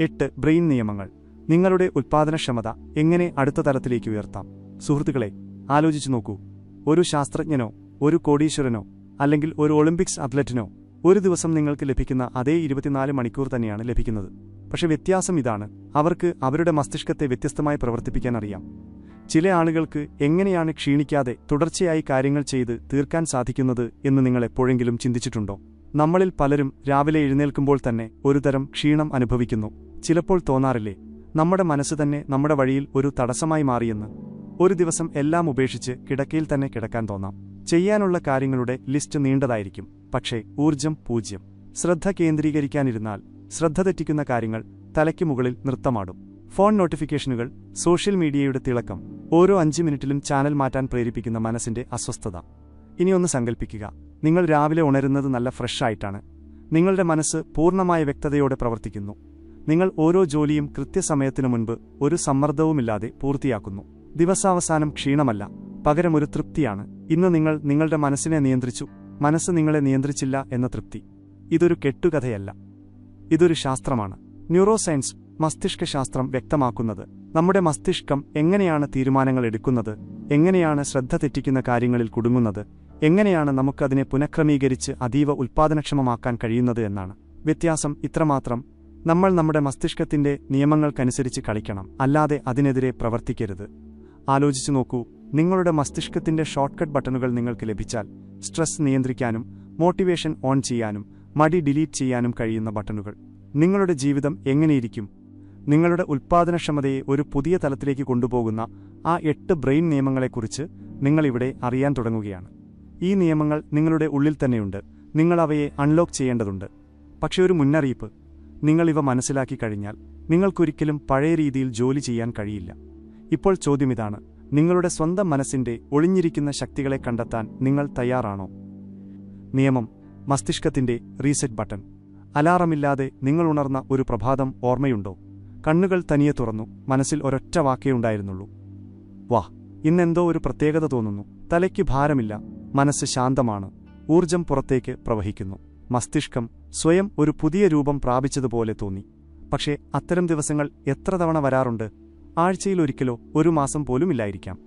എട്ട് ബ്രെയിൻ നിയമങ്ങൾ. നിങ്ങളുടെ ഉൽപ്പാദനക്ഷമത എങ്ങനെ അടുത്ത തലത്തിലേക്ക് ഉയർത്താം? സുഹൃത്തുക്കളെ ആലോചിച്ചു നോക്കൂ. ഒരു ശാസ്ത്രജ്ഞനോ ഒരു കോടീശ്വരനോ അല്ലെങ്കിൽ ഒരു ഒളിമ്പിക്സ് അത്ലറ്റിനോ ഒരു ദിവസം നിങ്ങൾക്ക് ലഭിക്കുന്ന അതേ ഇരുപത്തിനാല് മണിക്കൂർ തന്നെയാണ് ലഭിക്കുന്നത്. പക്ഷെ വ്യത്യാസം ഇതാണ്. അവർക്ക് അവരുടെ മസ്തിഷ്കത്തെ വ്യത്യസ്തമായി പ്രവർത്തിപ്പിക്കാൻ അറിയാം. ചില ആളുകൾക്ക് എങ്ങനെയാണ് ക്ഷീണിക്കാതെ തുടർച്ചയായി കാര്യങ്ങൾ ചെയ്ത് തീർക്കാൻ സാധിക്കുന്നത് എന്ന് നിങ്ങൾ എപ്പോഴെങ്കിലും ചിന്തിച്ചിട്ടുണ്ടോ? നമ്മളിൽ പലരും രാവിലെ എഴുന്നേൽക്കുമ്പോൾ തന്നെ ഒരുതരം ക്ഷീണം അനുഭവിക്കുന്നു. ചിലപ്പോൾ തോന്നാറില്ലേ? നമ്മുടെ മനസ്സ് തന്നെ നമ്മുടെ വഴിയിൽ ഒരു തടസ്സമായി മാറിയെന്ന്. ഒരു ദിവസം എല്ലാം ഉപേക്ഷിച്ച് കിടക്കയിൽ തന്നെ കിടക്കാൻ തോന്നാം. ചെയ്യാനുള്ള കാര്യങ്ങളുടെ ലിസ്റ്റ് നീണ്ടതായിരിക്കും. പക്ഷേ ഊർജം പൂജ്യം. ശ്രദ്ധ കേന്ദ്രീകരിക്കാനിരുന്നാൽ ശ്രദ്ധ തെറ്റിക്കുന്ന കാര്യങ്ങൾ തലയ്ക്ക് മുകളിൽ നൃത്തമാടും. ഫോൺ നോട്ടിഫിക്കേഷനുകൾ സോഷ്യൽ മീഡിയയുടെ തിളക്കം ഓരോ അഞ്ച് മിനിറ്റിലും ചാനൽ മാറ്റാൻ പ്രേരിപ്പിക്കുന്ന മനസ്സിന്റെ അസ്വസ്ഥത. ഇനിയൊന്ന് സങ്കൽപ്പിക്കുക. നിങ്ങൾ രാവിലെ ഉണരുന്നത് നല്ല ഫ്രഷ് ആയിട്ടാണ് നിങ്ങളുടെ മനസ്സ് പൂർണമായ വ്യക്തതയോടെ പ്രവർത്തിക്കുന്നു. നിങ്ങൾ ഓരോ ജോലിയും കൃത്യസമയത്തിനു മുൻപ് ഒരു സമ്മർദ്ദവുമില്ലാതെ പൂർത്തിയാക്കുന്നു. ദിവസാവസാനം ക്ഷീണമല്ല പകരം ഒരു തൃപ്തിയാണ്. ഇന്ന് നിങ്ങൾ നിങ്ങളുടെ മനസ്സിനെ നിയന്ത്രിച്ചു മനസ്സ് നിങ്ങളെ നിയന്ത്രിച്ചില്ല എന്ന തൃപ്തി. ഇതൊരു കെട്ടുകഥയല്ല. ഇതൊരു ശാസ്ത്രമാണ്. ന്യൂറോ സയൻസ് മസ്തിഷ്ക ശാസ്ത്രം വ്യക്തമാക്കുന്നത് നമ്മുടെ മസ്തിഷ്കം എങ്ങനെയാണ് തീരുമാനങ്ങൾ എടുക്കുന്നത് എങ്ങനെയാണ് ശ്രദ്ധ തെറ്റിക്കുന്ന കാര്യങ്ങളിൽ കുടുങ്ങുന്നത് എങ്ങനെയാണ് നമുക്കതിനെ പുനഃക്രമീകരിച്ച് അതീവ ഉൽപ്പാദനക്ഷമമാക്കാൻ കഴിയുന്നത് എന്നാണ്. വ്യത്യാസം ഇത്രമാത്രം നമ്മൾ നമ്മുടെ മസ്തിഷ്കത്തിന്റെ നിയമങ്ങൾക്കനുസരിച്ച് കളിക്കണം അല്ലാതെ അതിനെതിരെ പ്രവർത്തിക്കരുത്. ആലോചിച്ചു നോക്കൂ നിങ്ങളുടെ മസ്തിഷ്കത്തിന്റെ ഷോർട്ട്കട്ട് ബട്ടണുകൾ നിങ്ങൾക്ക് ലഭിച്ചാൽ സ്ട്രെസ് നിയന്ത്രിക്കാനും മോട്ടിവേഷൻ ഓൺ ചെയ്യാനും മടി ഡിലീറ്റ് ചെയ്യാനും കഴിയുന്ന ബട്ടണുകൾ. നിങ്ങളുടെ ജീവിതം എങ്ങനെയിരിക്കും? നിങ്ങളുടെ ഉൽപ്പാദനക്ഷമതയെ ഒരു പുതിയ തലത്തിലേക്ക് കൊണ്ടുപോകുന്ന ആ എട്ട് ബ്രെയിൻ നിയമങ്ങളെക്കുറിച്ച് നിങ്ങളിവിടെ അറിയാൻ തുടങ്ങുകയാണ്. ഈ നിയമങ്ങൾ നിങ്ങളുടെ ഉള്ളിൽ തന്നെയുണ്ട്. നിങ്ങൾ അവയെ അൺലോക്ക് ചെയ്യേണ്ടതുണ്ട്. പക്ഷേ ഒരു മുന്നറിയിപ്പ്. നിങ്ങൾ ഇവ മനസ്സിലാക്കി കഴിഞ്ഞാൽ നിങ്ങൾക്കൊരിക്കലും പഴയ രീതിയിൽ ജോലി ചെയ്യാൻ കഴിയില്ല. ഇപ്പോൾ ചോദ്യം ഇതാണ്. നിങ്ങളുടെ സ്വന്തം മനസ്സിന്റെ ഒളിഞ്ഞിരിക്കുന്ന ശക്തികളെ കണ്ടെത്താൻ നിങ്ങൾ തയ്യാറാണോ? നിയമം. മസ്തിഷ്കത്തിന്റെ റീസെറ്റ് ബട്ടൺ അലാറമില്ലാതെ നിങ്ങൾ ഉണർന്ന ഒരു പ്രഭാതം ഓർമ്മയുണ്ടോ? കണ്ണുകൾ തനിയെ തുറന്നു. മനസ്സിൽ ഒരൊറ്റ വാക്കേ ഉണ്ടായിരുന്നുള്ളൂ. വാ. ഇന്നെന്തോ ഒരു പ്രത്യേകത തോന്നുന്നു. തലയ്ക്ക് ഭാരമില്ല. മനസ്സ് ശാന്തമാണ്. ഊർജം പുറത്തേക്ക് പ്രവഹിക്കുന്നു. മസ്തിഷ്കം സ്വയം ഒരു പുതിയ രൂപം പ്രാപിച്ചതുപോലെ തോന്നി. പക്ഷേ അത്തരം ദിവസങ്ങൾ എത്ര തവണ വരാറുണ്ട്? ആഴ്ചയിലൊരിക്കലോ ഒരു മാസം പോലും ഇല്ലായിരിക്കാം.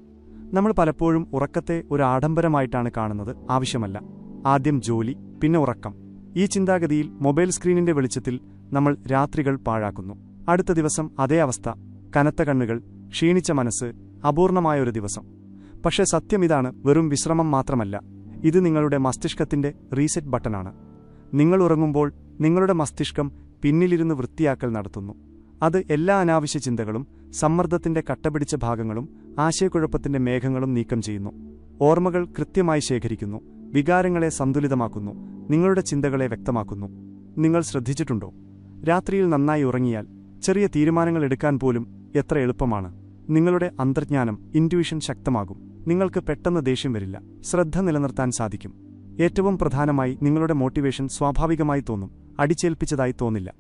നമ്മൾ പലപ്പോഴും ഉറക്കത്തെ ഒരു ആഡംബരമായിട്ടാണ് കാണുന്നത്. ആവശ്യമല്ല. ആദ്യം ജോലി പിന്നെ ഉറക്കം. ഈ ചിന്താഗതിയിൽ മൊബൈൽ സ്ക്രീനിന്റെ വെളിച്ചത്തിൽ നമ്മൾ രാത്രികൾ പാഴാക്കുന്നു. അടുത്ത ദിവസം അതേ അവസ്ഥ. കനത്ത കണ്ണുകൾ ക്ഷീണിച്ച മനസ്സ് അപൂർണമായൊരു ദിവസം. പക്ഷേ സത്യം ഇതാണ് വെറും വിശ്രമം മാത്രമല്ല. ഇത് നിങ്ങളുടെ മസ്തിഷ്കത്തിന്റെ റീസെറ്റ് ബട്ടണാണ്. നിങ്ങൾ ഉറങ്ങുമ്പോൾ നിങ്ങളുടെ മസ്തിഷ്കം പിന്നിലിരുന്ന് വൃത്തിയാക്കൽ നടത്തുന്നു. അത് എല്ലാ അനാവശ്യ ചിന്തകളും സമ്മർദ്ദത്തിന്റെ കട്ടപിടിച്ച ഭാഗങ്ങളും ആശയക്കുഴപ്പത്തിന്റെ മേഘങ്ങളും നീക്കം ചെയ്യുന്നു. ഓർമ്മകൾ കൃത്യമായി ശേഖരിക്കുന്നു വികാരങ്ങളെ സന്തുലിതമാക്കുന്നു നിങ്ങളുടെ ചിന്തകളെ വ്യക്തമാക്കുന്നു. നിങ്ങൾ ശ്രദ്ധിച്ചിട്ടുണ്ടോ? രാത്രിയിൽ നന്നായി ഉറങ്ങിയാൽ ചെറിയ തീരുമാനങ്ങൾ എടുക്കാൻ പോലും എത്ര എളുപ്പമാണ്. നിങ്ങളുടെ അന്തർജ്ഞാനം ഇന്റ്യൂഷൻ ശക്തമാകും. നിങ്ങൾക്ക് പെട്ടെന്ന് ദേഷ്യം വരില്ല. ശ്രദ്ധ നിലനിർത്താൻ സാധിക്കും. ഏറ്റവും പ്രധാനമായി നിങ്ങളുടെ മോട്ടിവേഷൻ സ്വാഭാവികമായി തോന്നും. അടിച്ചേൽപ്പിച്ചതായി തോന്നില്ല.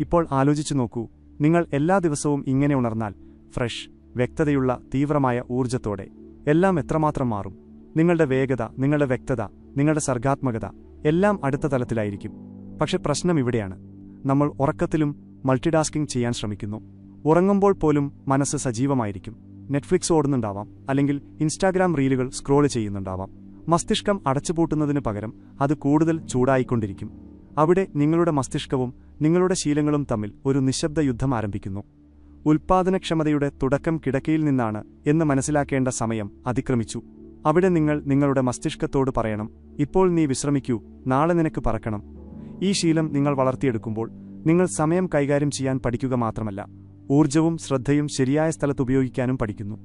ഇപ്പോൾ ആലോചിച്ചു നോക്കൂ. നിങ്ങൾ എല്ലാ ദിവസവും ഇങ്ങനെ ഉണർന്നാൽ ഫ്രഷ് വ്യക്തതയുള്ള തീവ്രമായ ഊർജത്തോടെ എല്ലാം എത്രമാത്രം മാറും. നിങ്ങളുടെ വേഗത നിങ്ങളുടെ വ്യക്തത നിങ്ങളുടെ സർഗാത്മകത എല്ലാം അടുത്ത തലത്തിലായിരിക്കും. പക്ഷെ പ്രശ്നം ഇവിടെയാണ്. നമ്മൾ ഉറക്കത്തിലും മൾട്ടിടാസ്കിംഗ് ചെയ്യാൻ ശ്രമിക്കുന്നു. ഉറങ്ങുമ്പോൾ പോലും മനസ്സ് സജീവമായിരിക്കും. നെറ്റ്ഫ്ലിക്സ് ഓടുന്നുണ്ടാവാം അല്ലെങ്കിൽ ഇൻസ്റ്റാഗ്രാം റീലുകൾ സ്ക്രോൾ ചെയ്യുന്നുണ്ടാവാം. മസ്തിഷ്കം അടച്ചുപൂട്ടുന്നതിന് പകരം അത് കൂടുതൽ ചൂടായിക്കൊണ്ടിരിക്കും. അവിടെ നിങ്ങളുടെ മസ്തിഷ്കവും നിങ്ങളുടെ ശീലങ്ങളും തമ്മിൽ ഒരു നിശബ്ദ യുദ്ധം ആരംഭിക്കുന്നു. ഉൽപ്പാദനക്ഷമതയുടെ തുടക്കം കിടക്കയിൽ നിന്നാണ് എന്ന് മനസ്സിലാക്കേണ്ട സമയം അതിക്രമിച്ചു. അവിടെ നിങ്ങൾ നിങ്ങളുടെ മസ്തിഷ്കത്തോട് പറയണം ഇപ്പോൾ നീ വിശ്രമിക്കൂ നാളെ നിനക്ക് പറക്കണം. ഈ ശീലം നിങ്ങൾ വളർത്തിയെടുക്കുമ്പോൾ നിങ്ങൾ സമയം കൈകാര്യം ചെയ്യാൻ പഠിക്കുക മാത്രമല്ല ഊർജവും ശ്രദ്ധയും ശരിയായ സ്ഥലത്ത് ഉപയോഗിക്കാനും പഠിക്കുന്നു.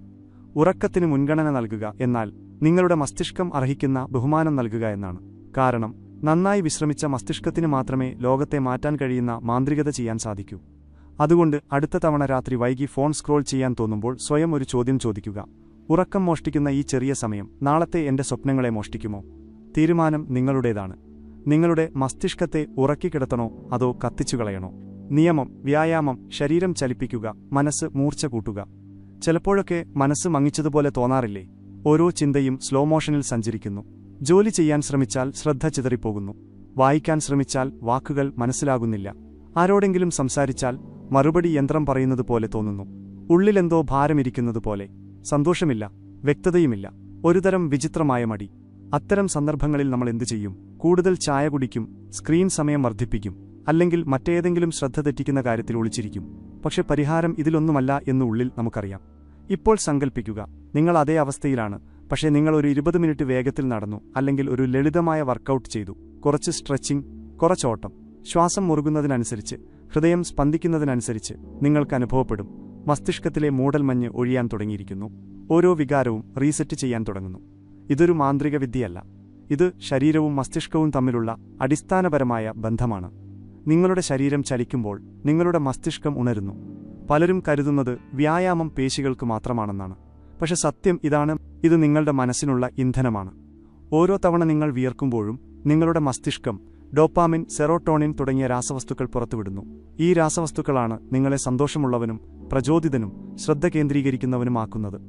ഉറക്കത്തിന് മുൻഗണന നൽകുക എന്നാൽ നിങ്ങളുടെ മസ്തിഷ്കം അർഹിക്കുന്ന ബഹുമാനം നൽകുക എന്നാണ്. കാരണം നന്നായി വിശ്രമിച്ച മസ്തിഷ്കത്തിന് മാത്രമേ ലോകത്തെ മാറ്റാൻ കഴിയുന്ന മാന്ത്രികത ചെയ്യാൻ സാധിക്കൂ. അതുകൊണ്ട് അടുത്ത തവണ രാത്രി വൈകി ഫോൺ സ്ക്രോൾ ചെയ്യാൻ തോന്നുമ്പോൾ സ്വയം ഒരു ചോദ്യം ചോദിക്കുക. ഉറക്കം മോഷ്ടിക്കുന്ന ഈ ചെറിയ സമയം നാളത്തെ എന്റെ സ്വപ്നങ്ങളെ മോഷ്ടിക്കുമോ? തീരുമാനം നിങ്ങളുടേതാണ്. നിങ്ങളുടെ മസ്തിഷ്കത്തെ ഉറക്കിക്കിടത്തണോ അതോ കത്തിച്ചുകളയണോ? നിയമം വ്യായാമം ശരീരം ചലിപ്പിക്കുക മനസ്സ് മൂർച്ച കൂട്ടുക. ചിലപ്പോഴൊക്കെ മനസ്സ് മങ്ങിച്ചതുപോലെ തോന്നാറില്ലേ? ഓരോ ചിന്തയും സ്ലോ മോഷനിൽ സഞ്ചരിക്കുന്നു. ജോലി ചെയ്യാൻ ശ്രമിച്ചാൽ ശ്രദ്ധ ചിതറിപ്പോകുന്നു. വായിക്കാൻ ശ്രമിച്ചാൽ വാക്കുകൾ മനസ്സിലാകുന്നില്ല. ആരോടെങ്കിലും സംസാരിച്ചാൽ മറുപടി യന്ത്രം പറയുന്നത് പോലെ തോന്നുന്നു. ഉള്ളിലെന്തോ ഭാരമിരിക്കുന്നത് പോലെ. സന്തോഷമില്ല വ്യക്തതയുമില്ല. ഒരുതരം വിചിത്രമായ മടി. അത്തരം സന്ദർഭങ്ങളിൽ നമ്മൾ എന്തു ചെയ്യും കൂടുതൽ ചായ കുടിക്കും സ്ക്രീൻ സമയം വർദ്ധിപ്പിക്കും. അല്ലെങ്കിൽ മറ്റേതെങ്കിലും ശ്രദ്ധ തെറ്റിക്കുന്ന കാര്യത്തിൽ ഒളിച്ചിരിക്കും. പക്ഷെ പരിഹാരം ഇതിലൊന്നുമല്ല എന്ന് ഉള്ളിൽ നമുക്കറിയാം. ഇപ്പോൾ സങ്കല്പിക്കുക നിങ്ങൾ അതേ അവസ്ഥയിലാണ്. പക്ഷേ നിങ്ങൾ ഒരു ഇരുപത് മിനിറ്റ് വേഗത്തിൽ നടന്നു അല്ലെങ്കിൽ ഒരു ലളിതമായ വർക്കൗട്ട് ചെയ്തു. കുറച്ച് സ്ട്രെച്ചിങ് കുറച്ചോട്ടം ശ്വാസം മുറുകുന്നതിനനുസരിച്ച് ഹൃദയം സ്പന്ദിക്കുന്നതിനനുസരിച്ച് നിങ്ങൾക്ക് അനുഭവപ്പെടും. മസ്തിഷ്കത്തിലെ മൂടൽമഞ്ഞ് ഒഴിയാൻ തുടങ്ങിയിരിക്കുന്നു. ഓരോ വികാരവും റീസെറ്റ് ചെയ്യാൻ തുടങ്ങുന്നു. ഇതൊരു മാന്ത്രിക വിദ്യയല്ല ഇത് ശരീരവും മസ്തിഷ്കവും തമ്മിലുള്ള അടിസ്ഥാനപരമായ ബന്ധമാണ്. നിങ്ങളുടെ ശരീരം ചലിക്കുമ്പോൾ നിങ്ങളുടെ മസ്തിഷ്കം ഉണരുന്നു. പലരും കരുതുന്നത് വ്യായാമം പേശികൾക്ക് മാത്രമാണെന്നാണ്. പക്ഷെ സത്യം ഇതാണ് ഇത് നിങ്ങളുടെ മനസ്സിനുള്ള ഇന്ധനമാണ്. ഓരോ തവണ നിങ്ങൾ വിയർക്കുമ്പോഴും നിങ്ങളുടെ മസ്തിഷ്കം ഡോപ്പാമിൻ സെറോട്ടോണിൻ തുടങ്ങിയ രാസവസ്തുക്കൾ പുറത്തുവിടുന്നു. ഈ രാസവസ്തുക്കളാണ് നിങ്ങളെ സന്തോഷമുള്ളവനും പ്രചോദിതനും ശ്രദ്ധ കേന്ദ്രീകരിക്കുന്നവനുമാക്കുന്നത്.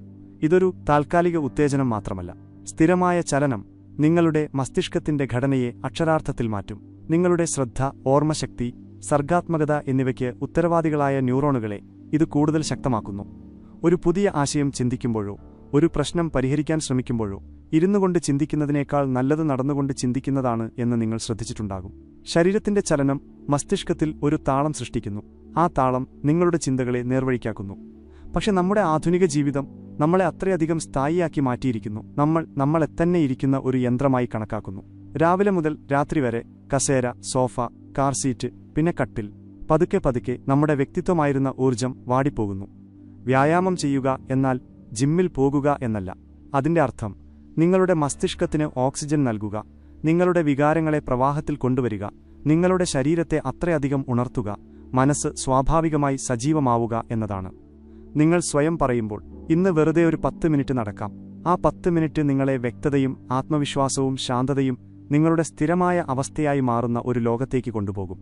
ഇതൊരു താൽക്കാലിക ഉത്തേജനം മാത്രമല്ല. സ്ഥിരമായ ചലനം നിങ്ങളുടെ മസ്തിഷ്കത്തിന്റെ ഘടനയെ അക്ഷരാർത്ഥത്തിൽ മാറ്റും. നിങ്ങളുടെ ശ്രദ്ധ ഓർമ്മശക്തി സർഗാത്മകത എന്നിവയ്ക്ക് ഉത്തരവാദികളായ ന്യൂറോണുകളെ ഇത് കൂടുതൽ ശക്തമാക്കുന്നു. ഒരു പുതിയ ആശയം ചിന്തിക്കുമ്പോഴോ ഒരു പ്രശ്നം പരിഹരിക്കാൻ ശ്രമിക്കുമ്പോഴോ ഇരുന്നുകൊണ്ട് ചിന്തിക്കുന്നതിനേക്കാൾ നല്ലത് നടന്നുകൊണ്ട് ചിന്തിക്കുന്നതാണ് എന്ന് നിങ്ങൾ ശ്രദ്ധിച്ചിട്ടുണ്ടാകും. ശരീരത്തിന്റെ ചലനം മസ്തിഷ്കത്തിൽ ഒരു താളം സൃഷ്ടിക്കുന്നു. ആ താളം നിങ്ങളുടെ ചിന്തകളെ നേർവഴിക്കാക്കുന്നു. പക്ഷെ നമ്മുടെ ആധുനിക ജീവിതം നമ്മളെ അത്രയധികം സ്ഥായിയാക്കി മാറ്റിയിരിക്കുന്നു. നമ്മൾ നമ്മളെത്തന്നെ ഇരിക്കുന്ന ഒരു യന്ത്രമായി കണക്കാക്കുന്നു. രാവിലെ മുതൽ രാത്രി വരെ കസേര സോഫ കാർ സീറ്റ് പിന്നെ കട്ടിൽ. പതുക്കെ പതുക്കെ നമ്മുടെ വ്യക്തിത്വമായിരുന്ന ഊർജം വാടിപ്പോകുന്നു. വ്യായാമം ചെയ്യുക എന്നാൽ ജിമ്മിൽ പോകുക എന്നല്ല. അതിന്റെ അർത്ഥം നിങ്ങളുടെ മസ്തിഷ്കത്തിന് ഓക്സിജൻ നൽകുക നിങ്ങളുടെ വികാരങ്ങളെ പ്രവാഹത്തിൽ കൊണ്ടുവരിക നിങ്ങളുടെ ശരീരത്തെ അത്രയധികം ഉണർത്തുക മനസ്സ് സ്വാഭാവികമായി സജീവമാവുക എന്നതാണ്. നിങ്ങൾ സ്വയം പറയുമ്പോൾ ഇന്ന് വെറുതെ ഒരു പത്ത് മിനിറ്റ് നടക്കാം. ആ പത്ത് മിനിറ്റ് നിങ്ങളെ വ്യക്തതയും ആത്മവിശ്വാസവും ശാന്തതയും നിങ്ങളുടെ സ്ഥിരമായ അവസ്ഥയായി മാറുന്ന ഒരു ലോകത്തേക്ക് കൊണ്ടുപോകും.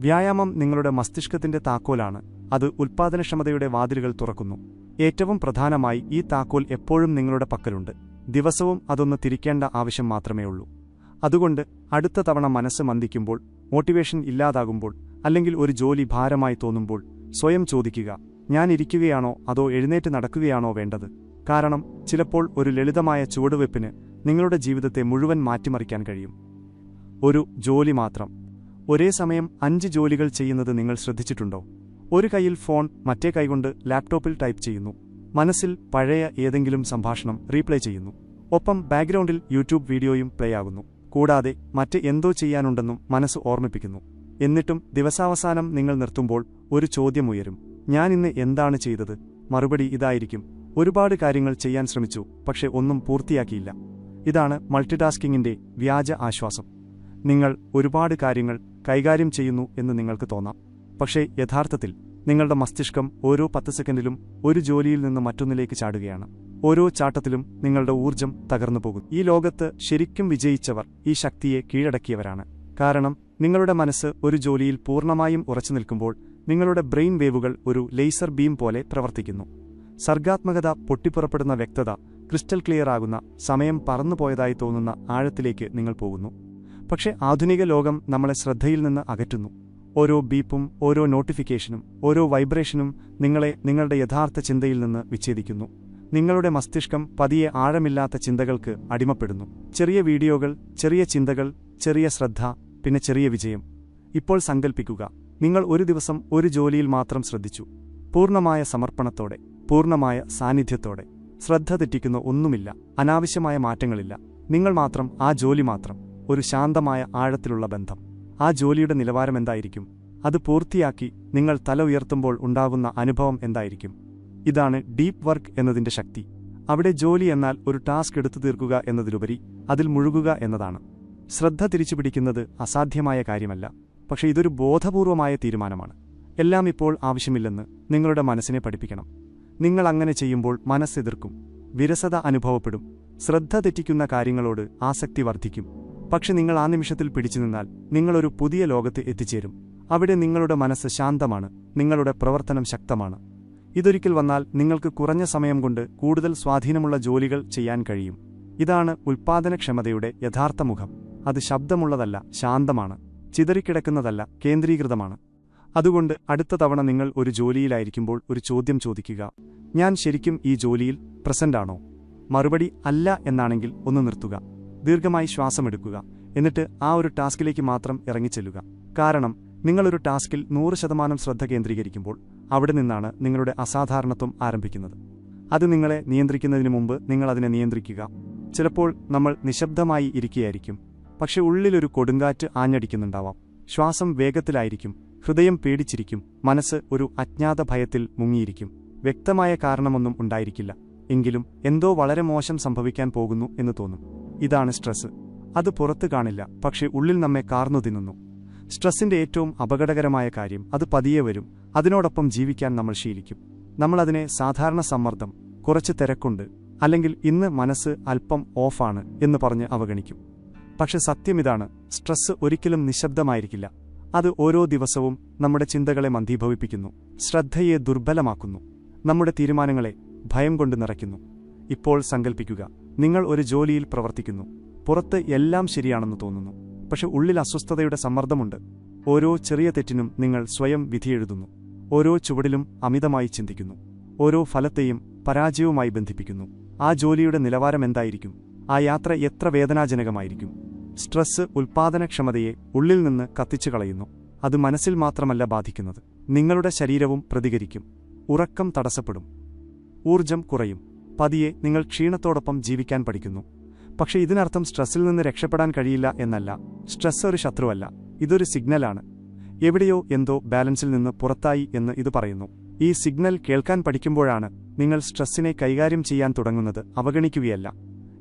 വ്യായാമം നിങ്ങളുടെ മസ്തിഷ്കത്തിന്റെ താക്കോലാണ്. അത് ഉൽപ്പാദനക്ഷമതയുടെ വാതിലുകൾ തുറക്കുന്നു. ഏറ്റവും പ്രധാനമായി ഈ താക്കോൽ എപ്പോഴും നിങ്ങളുടെ പക്കലുണ്ട്. ദിവസവും അതൊന്ന് തിരിക്കേണ്ട ആവശ്യം മാത്രമേ ഉള്ളൂ. അതുകൊണ്ട് അടുത്ത തവണ മനസ്സ് മന്ദിക്കുമ്പോൾ മോട്ടിവേഷൻ ഇല്ലാതാകുമ്പോൾ അല്ലെങ്കിൽ ഒരു ജോലി ഭാരമായി തോന്നുമ്പോൾ സ്വയം ചോദിക്കുക ഞാൻ ഇരിക്കുകയാണോ? അതോ എഴുന്നേറ്റ് നടക്കുകയാണോ വേണ്ടത്? കാരണം ചിലപ്പോൾ ഒരു ലളിതമായ ചുവടുവെപ്പിന് നിങ്ങളുടെ ജീവിതത്തെ മുഴുവൻ മാറ്റിമറിക്കാൻ കഴിയും. ഒരു ജോലി മാത്രം. ഒരേ സമയം അഞ്ച് ജോലികൾ ചെയ്യുന്നത് നിങ്ങൾ ശ്രദ്ധിച്ചിട്ടുണ്ടോ? ഒരു കൈയിൽ ഫോൺ മറ്റേ കൈകൊണ്ട് ലാപ്ടോപ്പിൽ ടൈപ്പ് ചെയ്യുന്നു. മനസ്സിൽ പഴയ ഏതെങ്കിലും സംഭാഷണം റീപ്ലേ ചെയ്യുന്നു. ഒപ്പം ബാക്ക്ഗ്രൗണ്ടിൽ യൂട്യൂബ് വീഡിയോയും പ്ലേ ആകുന്നു. കൂടാതെ മറ്റ് എന്തോ ചെയ്യാനുണ്ടെന്നും മനസ്സ് ഓർമ്മിപ്പിക്കുന്നു. എന്നിട്ടും ദിവസാവസാനം നിങ്ങൾ നിർത്തുമ്പോൾ ഒരു ചോദ്യം ഉയരും. ഞാൻ ഇന്ന് എന്താണ് ചെയ്തത്? മറുപടി ഇതായിരിക്കും. ഒരുപാട് കാര്യങ്ങൾ ചെയ്യാൻ ശ്രമിച്ചു പക്ഷെ ഒന്നും പൂർത്തിയാക്കിയില്ല. ഇതാണ് മൾട്ടിടാസ്കിങ്ങിന്റെ വ്യാജ ആശ്വാസം. നിങ്ങൾ ഒരുപാട് കാര്യങ്ങൾ കൈകാര്യം ചെയ്യുന്നു എന്ന് നിങ്ങൾക്ക് തോന്നാം. പക്ഷേ യഥാർത്ഥത്തിൽ നിങ്ങളുടെ മസ്തിഷ്കം ഓരോ പത്ത് സെക്കൻഡിലും ഒരു ജോലിയിൽ നിന്ന് മറ്റൊന്നിലേക്ക് ചാടുകയാണ്. ഓരോ ചാട്ടത്തിലും നിങ്ങളുടെ ഊർജം തകർന്നു പോകും. ഈ ലോകത്ത് ശരിക്കും വിജയിച്ചവർ ഈ ശക്തിയെ കീഴടക്കിയവരാണ്. കാരണം നിങ്ങളുടെ മനസ്സ് ഒരു ജോലിയിൽ പൂർണമായും ഉറച്ചു നിൽക്കുമ്പോൾ നിങ്ങളുടെ ബ്രെയിൻ വേവുകൾ ഒരു ലേസർ ബീം പോലെ പ്രവർത്തിക്കുന്നു. സർഗാത്മകത പൊട്ടിപ്പുറപ്പെടുന്ന വ്യക്തത ക്രിസ്റ്റൽ ക്ലിയർ ആകുന്ന സമയം പറന്നുപോയതായി തോന്നുന്ന ആഴത്തിലേക്ക് നിങ്ങൾ പോകുന്നു. പക്ഷേ ആധുനിക ലോകം നമ്മളെ ശ്രദ്ധയിൽ നിന്ന് അകറ്റുന്നു. ഓരോ ബീപ്പും ഓരോ നോട്ടിഫിക്കേഷനും ഓരോ വൈബ്രേഷനും നിങ്ങളെ നിങ്ങളുടെ യഥാർത്ഥ ചിന്തയിൽ നിന്ന് വിച്ഛേദിക്കുന്നു. നിങ്ങളുടെ മസ്തിഷ്കം പതിയെ ആഴമില്ലാത്ത ചിന്തകൾക്ക് അടിമപ്പെടുന്നു. ചെറിയ വീഡിയോകൾ ചെറിയ ചിന്തകൾ ചെറിയ ശ്രദ്ധ പിന്നെ ചെറിയ വിജയം. ഇപ്പോൾ സങ്കൽപ്പിക്കുക. നിങ്ങൾ ഒരു ദിവസം ഒരു ജോലിയിൽ മാത്രം ശ്രദ്ധിച്ചു. പൂർണമായ സമർപ്പണത്തോടെ പൂർണമായ സാന്നിധ്യത്തോടെ. ശ്രദ്ധ തെറ്റിക്കുന്ന ഒന്നുമില്ല. അനാവശ്യമായ മാറ്റങ്ങളില്ല. നിങ്ങൾ മാത്രം ആ ജോലി മാത്രം. ഒരു ശാന്തമായ ആഴത്തിലുള്ള ബന്ധം. ആ ജോലിയുടെ നിലവാരം എന്തായിരിക്കും? അത് പൂർത്തിയാക്കി നിങ്ങൾ തല ഉയർത്തുമ്പോൾ ഉണ്ടാകുന്ന അനുഭവം എന്തായിരിക്കും? ഇതാണ് ഡീപ്പ് വർക്ക് എന്നതിന്റെ ശക്തി. അവിടെ ജോലി എന്നാൽ ഒരു ടാസ്ക് എടുത്തു തീർക്കുക എന്നതിലുപരി അതിൽ മുഴുകുക എന്നതാണ്. ശ്രദ്ധ തിരിച്ചുപിടിക്കുന്നത് അസാധ്യമായ കാര്യമല്ല. പക്ഷേ ഇതൊരു ബോധപൂർവമായ തീരുമാനമാണ്. എല്ലാം ഇപ്പോൾ ആവശ്യമില്ലെന്ന് നിങ്ങളുടെ മനസ്സിനെ പഠിപ്പിക്കണം. നിങ്ങൾ അങ്ങനെ ചെയ്യുമ്പോൾ മനസ്സെതിർക്കും. വിരസത അനുഭവപ്പെടും. ശ്രദ്ധ തെറ്റിക്കുന്ന കാര്യങ്ങളോട് ആസക്തി വർദ്ധിക്കും. പക്ഷെ നിങ്ങൾ ആ നിമിഷത്തിൽ പിടിച്ചു നിന്നാൽ നിങ്ങളൊരു പുതിയ ലോകത്ത് എത്തിച്ചേരും. അവിടെ നിങ്ങളുടെ മനസ്സ് ശാന്തമാണ്. നിങ്ങളുടെ പ്രവർത്തനം ശക്തമാണ്. ഇതൊരിക്കൽ വന്നാൽ നിങ്ങൾക്ക് കുറഞ്ഞ സമയം കൊണ്ട് കൂടുതൽ സ്വാധീനമുള്ള ജോലികൾ ചെയ്യാൻ കഴിയും. ഇതാണ് ഉൽപ്പാദനക്ഷമതയുടെ യഥാർത്ഥ മുഖം. അത് ശബ്ദമുള്ളതല്ല ശാന്തമാണ്. ചിതറിക്കിടക്കുന്നതല്ല കേന്ദ്രീകൃതമാണ്. അതുകൊണ്ട് അടുത്ത തവണ നിങ്ങൾ ഒരു ജോലിയിലായിരിക്കുമ്പോൾ ഒരു ചോദ്യം ചോദിക്കുക. ഞാൻ ശരിക്കും ഈ ജോലിയിൽ പ്രസന്റാണോ? മറുപടി അല്ല എന്നാണെങ്കിൽ ഒന്ന് നിർത്തുക. ദീർഘമായി ശ്വാസമെടുക്കുക. എന്നിട്ട് ആ ഒരു ടാസ്കിലേക്ക് മാത്രം ഇറങ്ങിച്ചെല്ലുക. കാരണം നിങ്ങളൊരു ടാസ്കിൽ നൂറ് ശതമാനം ശ്രദ്ധ കേന്ദ്രീകരിക്കുമ്പോൾ അവിടെ നിന്നാണ് നിങ്ങളുടെ അസാധാരണത്വം ആരംഭിക്കുന്നത്. അത് നിങ്ങളെ നിയന്ത്രിക്കുന്നതിന് മുമ്പ് നിങ്ങൾ അതിനെ നിയന്ത്രിക്കുക. ചിലപ്പോൾ നമ്മൾ നിശബ്ദമായി ഇരിക്കുകയായിരിക്കും. പക്ഷെ ഉള്ളിലൊരു കൊടുങ്കാറ്റ് ആഞ്ഞടിക്കുന്നുണ്ടാവാം. ശ്വാസം വേഗത്തിലായിരിക്കും. ഹൃദയം പേടിച്ചിരിക്കും. മനസ്സ് ഒരു അജ്ഞാത ഭയത്തിൽ മുങ്ങിയിരിക്കും. വ്യക്തമായ കാരണമൊന്നും ഉണ്ടായിരിക്കില്ല. എങ്കിലും എന്തോ വളരെ മോശം സംഭവിക്കാൻ പോകുന്നു എന്ന് തോന്നും. ഇതാണ് സ്ട്രെസ് അത് പുറത്തു കാണില്ല. പക്ഷെ ഉള്ളിൽ നമ്മെ കാർന്നു തിന്നുന്നു. സ്ട്രെസ്സിന്റെ ഏറ്റവും അപകടകരമായ കാര്യം അത് പതിയെ വരും. അതിനോടൊപ്പം ജീവിക്കാൻ നമ്മൾ ശീലിക്കും. നമ്മളതിനെ സാധാരണ സമ്മർദ്ദം കുറച്ച് തിരക്കുണ്ട് അല്ലെങ്കിൽ ഇന്ന് മനസ്സ് അല്പം ഓഫാണ് എന്ന് പറഞ്ഞ് അവഗണിക്കും. പക്ഷെ സത്യം ഇതാണ്. സ്ട്രെസ് ഒരിക്കലും നിശബ്ദമായിരിക്കില്ല. അത് ഓരോ ദിവസവും നമ്മുടെ ചിന്തകളെ മന്ദീഭവിപ്പിക്കുന്നു ശ്രദ്ധയെ ദുർബലമാക്കുന്നു. നമ്മുടെ തീരുമാനങ്ങളെ ഭയം കൊണ്ട് നിറയ്ക്കുന്നു. ഇപ്പോൾ സങ്കൽപ്പിക്കുക നിങ്ങൾ ഒരു ജോലിയിൽ പ്രവർത്തിക്കുന്നു. പുറത്ത് എല്ലാം ശരിയാണെന്ന് തോന്നുന്നു. പക്ഷെ ഉള്ളിൽ അസ്വസ്ഥതയുടെ സമ്മർദ്ദമുണ്ട്. ഓരോ ചെറിയ തെറ്റിനും നിങ്ങൾ സ്വയം വിധിയെഴുതുന്നു ഓരോ ചുവടിലും അമിതമായി ചിന്തിക്കുന്നു. ഓരോ ഫലത്തെയും പരാജയവുമായി ബന്ധിപ്പിക്കുന്നു. ആ ജോലിയുടെ നിലവാരം എന്തായിരിക്കും? ആ യാത്ര എത്ര വേദനാജനകമായിരിക്കും? സ്ട്രെസ് ഉൽപ്പാദനക്ഷമതയെ ഉള്ളിൽ നിന്ന് കത്തിച്ചു കളയുന്നു അത് മനസ്സിൽ മാത്രമല്ല ബാധിക്കുന്നത്. നിങ്ങളുടെ ശരീരവും പ്രതികരിക്കും. ഉറക്കം തടസ്സപ്പെടും. ഊർജം കുറയും. പതിയെ നിങ്ങൾ ക്ഷീണത്തോടൊപ്പം ജീവിക്കാൻ പഠിക്കുന്നു. പക്ഷെ ഇതിനർത്ഥം സ്ട്രെസ്സിൽ നിന്ന് രക്ഷപ്പെടാൻ കഴിയില്ല എന്നല്ല. സ്ട്രെസ് ഒരു ശത്രുവല്ല. ഇതൊരു സിഗ്നലാണ്. എവിടെയോ എന്തോ ബാലൻസിൽ നിന്ന് പുറത്തായി എന്ന് ഇത് പറയുന്നു. ഈ സിഗ്നൽ കേൾക്കാൻ പഠിക്കുമ്പോഴാണ് നിങ്ങൾ സ്ട്രെസ്സിനെ കൈകാര്യം ചെയ്യാൻ തുടങ്ങുന്നത് അവഗണിക്കുകയല്ല.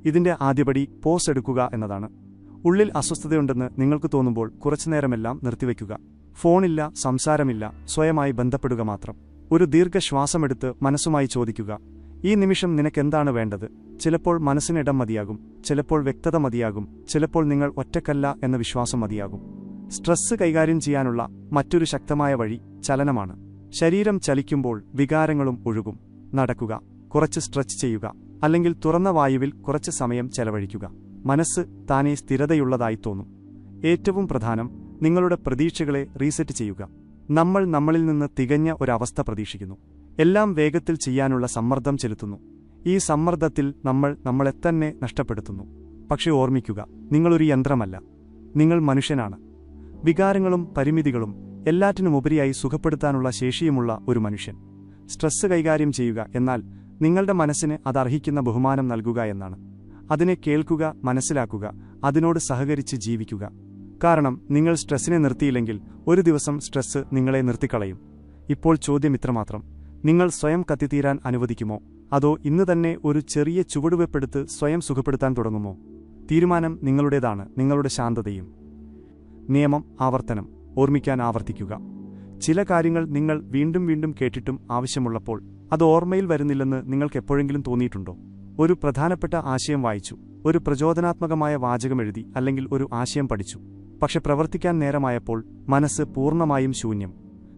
ഇതിന്റെ ആദ്യപടി പോസ് എടുക്കുക എന്നതാണ്. ഉള്ളിൽ അസ്വസ്ഥതയുണ്ടെന്ന് നിങ്ങൾക്ക് തോന്നുമ്പോൾ കുറച്ചുനേരമെല്ലാം നിർത്തിവെക്കുക ഫോണില്ല സംസാരമില്ല സ്വയമായി ബന്ധപ്പെടുക മാത്രം. ഒരു ദീർഘശ്വാസമെടുത്ത് മനസ്സുമായി ചോദിക്കുക. ഈ നിമിഷം നിനക്കെന്താണ് വേണ്ടത്? ചിലപ്പോൾ മനസ്സിനിടം മതിയാകും ചിലപ്പോൾ വ്യക്തത മതിയാകും ചിലപ്പോൾ നിങ്ങൾ ഒറ്റക്കല്ല എന്ന വിശ്വാസം മതിയാകും. സ്ട്രെസ് കൈകാര്യം ചെയ്യാനുള്ള മറ്റൊരു ശക്തമായ വഴി ചലനമാണ്. ശരീരം ചലിക്കുമ്പോൾ വികാരങ്ങളും ഒഴുകും. നടക്കുക കുറച്ച് സ്ട്രെച്ച് ചെയ്യുക അല്ലെങ്കിൽ തുറന്ന വായുവിൽ കുറച്ച് സമയം ചെലവഴിക്കുക. മനസ്സ് താനേ സ്ഥിരതയുള്ളതായി തോന്നും. ഏറ്റവും പ്രധാനം നിങ്ങളുടെ പ്രതീക്ഷകളെ റീസെറ്റ് ചെയ്യുക. നമ്മൾ നമ്മളിൽ നിന്ന് തികഞ്ഞ ഒരവസ്ഥ പ്രതീക്ഷിക്കുന്നു. എല്ലാം വേഗത്തിൽ ചെയ്യാനുള്ള സമ്മർദ്ദം ചെലുത്തുന്നു. ഈ സമ്മർദ്ദത്തിൽ നമ്മൾ നമ്മളെ തന്നെ നഷ്ടപ്പെടുത്തുന്നു. പക്ഷെ ഓർമ്മിക്കുക നിങ്ങളൊരു യന്ത്രമല്ല. നിങ്ങൾ മനുഷ്യനാണ്. വികാരങ്ങളും പരിമിതികളും എല്ലാറ്റിനുമുപരിയായി സുഖപ്പെടുത്താനുള്ള ശേഷിയുമുള്ള ഒരു മനുഷ്യൻ. സ്ട്രെസ് കൈകാര്യം ചെയ്യുക എന്നാൽ നിങ്ങളുടെ മനസ്സിന് അതർഹിക്കുന്ന ബഹുമാനം നൽകുക എന്നാണ്. അതിനെ കേൾക്കുക മനസ്സിലാക്കുക അതിനോട് സഹകരിച്ച് ജീവിക്കുക. കാരണം നിങ്ങൾ സ്ട്രെസ്സിനെ നിർത്തിയില്ലെങ്കിൽ ഒരു ദിവസം സ്ട്രെസ്സ് നിങ്ങളെ നിർത്തിക്കളയും. ഇപ്പോൾ ചോദ്യം ഇത്രമാത്രം. നിങ്ങൾ സ്വയം കത്തിത്തീരാൻ അനുവദിക്കുമോ? അതോ ഇന്ന് തന്നെ ഒരു ചെറിയ ചുവടുവെപ്പെടുത്ത് സ്വയം സുഖപ്പെടുത്താൻ തുടങ്ങുമോ? തീരുമാനം നിങ്ങളുടേതാണ് നിങ്ങളുടെ ശാന്തതയും. നിയമം ആവർത്തനം. ഓർമ്മിക്കാൻ ആവർത്തിക്കുക. ചില കാര്യങ്ങൾ നിങ്ങൾ വീണ്ടും വീണ്ടും കേട്ടിട്ടും ആവശ്യമുള്ളപ്പോൾ അത് ഓർമ്മയിൽ വരുന്നില്ലെന്ന് നിങ്ങൾക്ക് എപ്പോഴെങ്കിലും തോന്നിയിട്ടുണ്ടോ? ഒരു പ്രധാനപ്പെട്ട ആശയം വായിച്ചു. ഒരു പ്രചോദനാത്മകമായ വാചകം എഴുതി അല്ലെങ്കിൽ ഒരു ആശയം പഠിച്ചു. പക്ഷെ പ്രവർത്തിക്കാൻ നേരമായപ്പോൾ മനസ്സ് പൂർണമായും ശൂന്യം.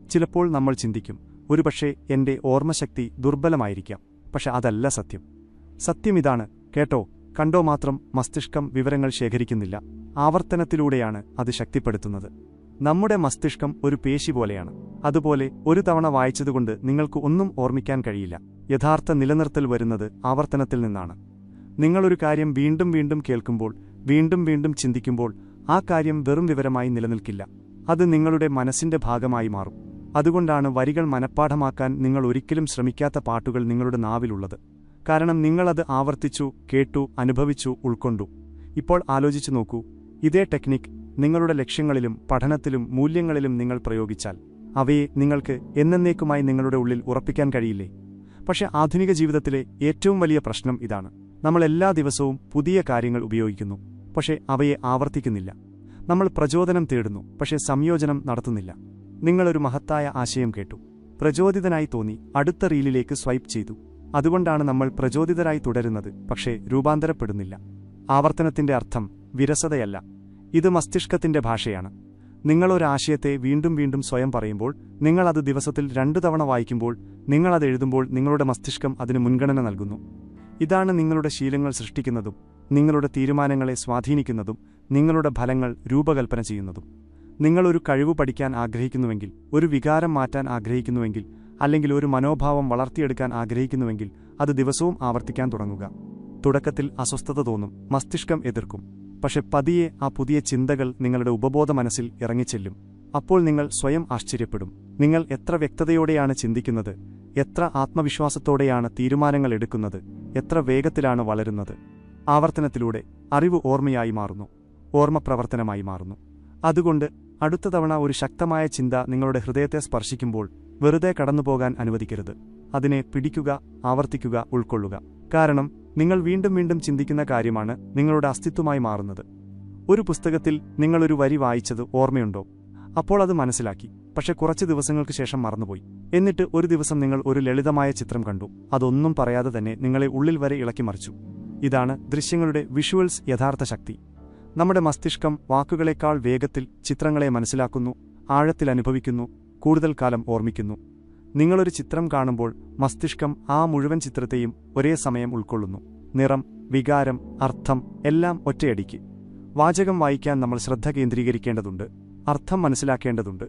ചിലപ്പോൾ നമ്മൾ ചിന്തിക്കും ഒരുപക്ഷെ എന്റെ ഓർമ്മശക്തി ദുർബലമായിരിക്കാം. പക്ഷെ അതല്ല സത്യം. സത്യം ഇതാണ്. കേട്ടോ കണ്ടോ മാത്രം മസ്തിഷ്കം വിവരങ്ങൾ ശേഖരിക്കുന്നില്ല. ആവർത്തനത്തിലൂടെയാണ് അത് ശക്തിപ്പെടുത്തുന്നത്. നമ്മുടെ മസ്തിഷ്കം ഒരു പേശി പോലെയാണ്. അതുപോലെ ഒരു തവണ വായിച്ചതുകൊണ്ട് നിങ്ങൾക്ക് ഒന്നും ഓർമ്മിക്കാൻ കഴിയില്ല. യഥാർത്ഥ നിലനിർത്തൽ വരുന്നത് ആവർത്തനത്തിൽ നിന്നാണ്. നിങ്ങളൊരു കാര്യം വീണ്ടും വീണ്ടും കേൾക്കുമ്പോൾ വീണ്ടും വീണ്ടും ചിന്തിക്കുമ്പോൾ ആ കാര്യം വെറും വിവരമായി നിലനിൽക്കില്ല. അത് നിങ്ങളുടെ മനസ്സിന്റെ ഭാഗമായി മാറും. അതുകൊണ്ടാണ് വരികൾ മനഃപ്പാഠമാക്കാൻ നിങ്ങൾ ഒരിക്കലും ശ്രമിക്കാത്ത പാട്ടുകൾ നിങ്ങളുടെ നാവിലുള്ളത്. കാരണം നിങ്ങളത് ആവർത്തിച്ചു കേട്ടു അനുഭവിച്ചു ഉൾക്കൊണ്ടു. ഇപ്പോൾ ആലോചിച്ചു നോക്കൂ. ഇതേ ടെക്നിക് നിങ്ങളുടെ ലക്ഷ്യങ്ങളിലും പഠനത്തിലും മൂല്യങ്ങളിലും നിങ്ങൾ പ്രയോഗിച്ചാൽ അവയെ നിങ്ങൾക്ക് എന്നേക്കുമായി നിങ്ങളുടെ ഉള്ളിൽ ഉറപ്പിക്കാൻ കഴിയില്ലേ? പക്ഷെ ആധുനിക ജീവിതത്തിലെ ഏറ്റവും വലിയ പ്രശ്നം ഇതാണ്. നമ്മൾ എല്ലാ ദിവസവും പുതിയ കാര്യങ്ങൾ ഉപയോഗിക്കുന്നു പക്ഷേ അവയെ ആവർത്തിക്കുന്നില്ല. നമ്മൾ പ്രചോദനം തേടുന്നു പക്ഷേ സംയോജനം നടത്തുന്നില്ല. നിങ്ങളൊരു മഹത്തായ ആശയം കേട്ടു. പ്രചോദിതനായി തോന്നി അടുത്ത റീലിലേക്ക് സ്വൈപ്പ് ചെയ്തു. അതുകൊണ്ടാണ് നമ്മൾ പ്രചോദിതരായി തുടരുന്നത് പക്ഷേ രൂപാന്തരപ്പെടുന്നില്ല. ആവർത്തനത്തിന്റെ അർത്ഥം വിരസതയല്ല. ഇത് മസ്തിഷ്കത്തിന്റെ ഭാഷയാണ്. നിങ്ങളൊരാശയത്തെ വീണ്ടും വീണ്ടും സ്വയം പറയുമ്പോൾ നിങ്ങൾ അത് ദിവസത്തിൽ രണ്ടു തവണ വായിക്കുമ്പോൾ നിങ്ങൾ അത് എഴുതുമ്പോൾ നിങ്ങളുടെ മസ്തിഷ്കം അതിന് മുൻഗണന നൽകുന്നു. ഇതാണ് നിങ്ങളുടെ ശീലങ്ങൾ സൃഷ്ടിക്കുന്നതും നിങ്ങളുടെ തീരുമാനങ്ങളെ സ്വാധീനിക്കുന്നതും നിങ്ങളുടെ ഫലങ്ങൾ രൂപകൽപ്പന ചെയ്യുന്നതും. നിങ്ങളൊരു ഒരു കഴിവ് പഠിക്കാൻ ആഗ്രഹിക്കുന്നുവെങ്കിൽ ഒരു വികാരം മാറ്റാൻ ആഗ്രഹിക്കുന്നുവെങ്കിൽ അല്ലെങ്കിൽ ഒരു മനോഭാവം വളർത്തിയെടുക്കാൻ ആഗ്രഹിക്കുന്നുവെങ്കിൽ അത് ദിവസവും ആവർത്തിക്കാൻ തുടങ്ങുക. തുടക്കത്തിൽ അസ്വസ്ഥത തോന്നും മസ്തിഷ്കം എതിർക്കും. പക്ഷെ പതിയെ ആ പുതിയ ചിന്തകൾ നിങ്ങളുടെ ഉപബോധ മനസ്സിൽ ഇറങ്ങിച്ചെല്ലും. അപ്പോൾ നിങ്ങൾ സ്വയം ആശ്ചര്യപ്പെടും. നിങ്ങൾ എത്ര വ്യക്തതയോടെയാണ് ചിന്തിക്കുന്നത്? എത്ര ആത്മവിശ്വാസത്തോടെയാണ് തീരുമാനങ്ങൾ എടുക്കുന്നത്? എത്ര വേഗത്തിലാണ് വളരുന്നത്? ആവർത്തനത്തിലൂടെ അറിവ് ഓർമ്മയായി മാറുന്നു. ഓർമ്മ പ്രവർത്തനമായി മാറുന്നു. അതുകൊണ്ട് അടുത്ത തവണ ഒരു ശക്തമായ ചിന്ത നിങ്ങളുടെ ഹൃദയത്തെ സ്പർശിക്കുമ്പോൾ വെറുതെ കടന്നുപോകാൻ അനുവദിക്കരുത്. അതിനെ പിടിക്കുക ആവർത്തിക്കുക ഉൾക്കൊള്ളുക. കാരണം നിങ്ങൾ വീണ്ടും വീണ്ടും ചിന്തിക്കുന്ന കാര്യമാണ് നിങ്ങളുടെ അസ്തിത്വമായി മാറുന്നത്. ഒരു പുസ്തകത്തിൽ നിങ്ങളൊരു വരി വായിച്ചത് ഓർമ്മയുണ്ടോ? അപ്പോൾ അത് മനസ്സിലാക്കി. പക്ഷെ കുറച്ച് ദിവസങ്ങൾക്ക് ശേഷം മറന്നുപോയി. എന്നിട്ട് ഒരു ദിവസം നിങ്ങൾ ഒരു ലളിതമായ ചിത്രം കണ്ടു. അതൊന്നും പറയാതെ തന്നെ നിങ്ങളെ ഉള്ളിൽ വരെ ഇളക്കി മറിച്ചു. ഇതാണ് ദൃശ്യങ്ങളുടെ വിഷ്വൽസ് യഥാർത്ഥ ശക്തി. നമ്മുടെ മസ്തിഷ്കം വാക്കുകളേക്കാൾ വേഗത്തിൽ ചിത്രങ്ങളെ മനസ്സിലാക്കുന്നു ആഴത്തിൽ അനുഭവിക്കുന്നു കൂടുതൽ കാലം ഓർമ്മിക്കുന്നു. നിങ്ങളൊരു ചിത്രം കാണുമ്പോൾ മസ്തിഷ്കം ആ മുഴുവൻ ചിത്രത്തെയും ഒരേ സമയം ഉൾക്കൊള്ളുന്നു. നിറം വികാരം അർത്ഥം എല്ലാം ഒറ്റയടിക്ക്. വാചകം വായിക്കാൻ നമ്മൾ ശ്രദ്ധ കേന്ദ്രീകരിക്കേണ്ടതുണ്ട്. അർത്ഥം മനസ്സിലാക്കേണ്ടതുണ്ട്.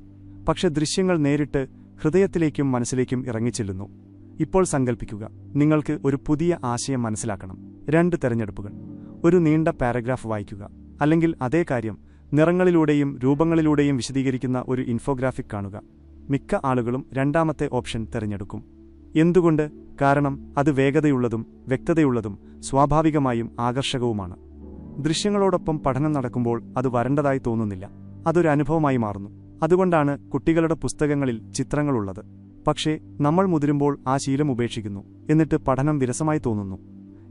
പക്ഷെ ദൃശ്യങ്ങൾ നേരിട്ട് ഹൃദയത്തിലേക്കും മനസ്സിലേക്കും ഇറങ്ങിച്ചെല്ലുന്നു. ഇപ്പോൾ സങ്കൽപ്പിക്കുക. നിങ്ങൾക്ക് ഒരു പുതിയ ആശയം മനസ്സിലാക്കണം. രണ്ട് തെരഞ്ഞെടുപ്പുകൾ. ഒരു നീണ്ട പാരഗ്രാഫ് വായിക്കുക. അല്ലെങ്കിൽ അതേ കാര്യം നിറങ്ങളിലൂടെയും രൂപങ്ങളിലൂടെയും വിശദീകരിക്കുന്ന ഒരു ഇൻഫോഗ്രാഫിക് കാണുക. മിക്ക ആളുകളും രണ്ടാമത്തെ ഓപ്ഷൻ തിരഞ്ഞെടുക്കും. എന്തുകൊണ്ട്? കാരണം അത് വേഗതയുള്ളതും വ്യക്തതയുള്ളതും സ്വാഭാവികമായും ആകർഷകവുമാണ്. ദൃശ്യങ്ങളോടൊപ്പം പഠനം നടക്കുമ്പോൾ അത് വരണ്ടതായി തോന്നുന്നില്ല. അതൊരു അനുഭവമായി മാറുന്നു. അതുകൊണ്ടാണ് കുട്ടികളുടെ പുസ്തകങ്ങളിൽ ചിത്രങ്ങളുള്ളത്. പക്ഷേ നമ്മൾ മുതിരുമ്പോൾ ആ ശീലം ഉപേക്ഷിക്കുന്നു. എന്നിട്ട് പഠനം വിരസമായി തോന്നുന്നു.